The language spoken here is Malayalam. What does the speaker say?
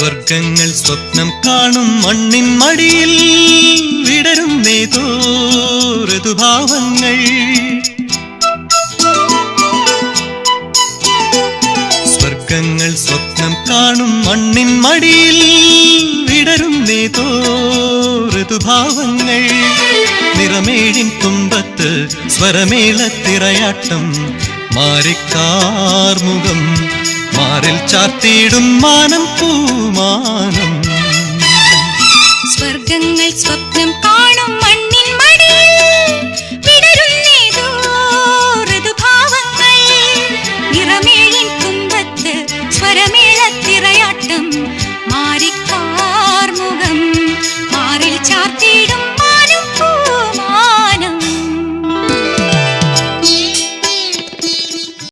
സ്വർഗങ്ങൾ സ്വപ്നം കാണും മണ്ണിൻ മടിയിൽ വിടരും ഋതുഭാവങ്ങൾ സ്വർഗങ്ങൾ സ്വപ്നം കാണും മണ്ണിൻ മടിയിൽ വിടരും നേതോ ഋതുഭാവങ്ങൾ നിറമേഴിൻ തുമ്പത്ത് സ്വരമേളത്തിറയാട്ടം മാറിക്കാർമുഖം മാറിൽ ചാർത്തിയിടും മാനം അഭിമാനം. സ്വർഗങ്ങൾ സ്വപ്നം കാണും മണ്ണിൻ ഋതുഭാവങ്ങൾ. നിറമേഴിൻ കുമ്പത്ത് സ്വരമേളത്തിറ